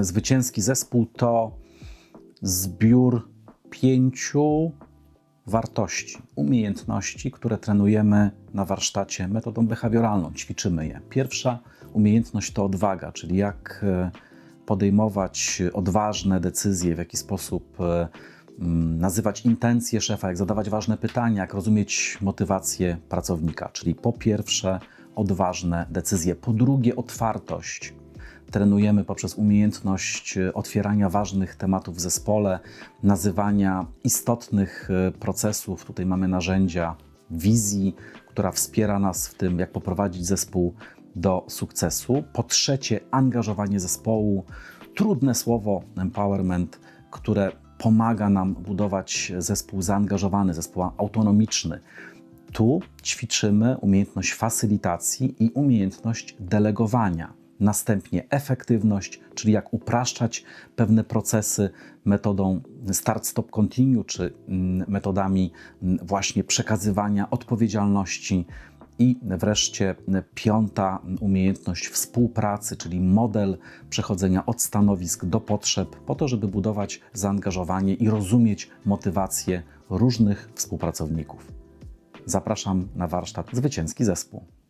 Zwycięski zespół to zbiór pięciu wartości, umiejętności, które trenujemy na warsztacie metodą behawioralną, ćwiczymy je. Pierwsza umiejętność to odwaga, czyli jak e, podejmować odważne decyzje, w jaki sposób e, nazywać intencje szefa, jak zadawać ważne pytania, jak rozumieć motywację pracownika. Czyli po pierwsze odważne decyzje, po drugie otwartość. Trenujemy poprzez umiejętność e, otwierania ważnych tematów w zespole, nazywania istotnych e, procesów. Tutaj mamy narzędzia wizji, która wspiera nas w tym, jak poprowadzić zespół do sukcesu. Po trzecie, angażowanie zespołu. Trudne słowo empowerment, które pomaga nam budować zespół zaangażowany, zespół autonomiczny. Tu ćwiczymy umiejętność facylitacji i umiejętność delegowania. Następnie efektywność, czyli jak upraszczać pewne procesy metodą start-stop-continue, czy mm, metodami mm, właśnie przekazywania odpowiedzialności. I wreszcie piąta umiejętność współpracy, czyli model przechodzenia od stanowisk do potrzeb, po to, żeby budować zaangażowanie i rozumieć motywację różnych współpracowników. Zapraszam na warsztat Zwycięski Zespół.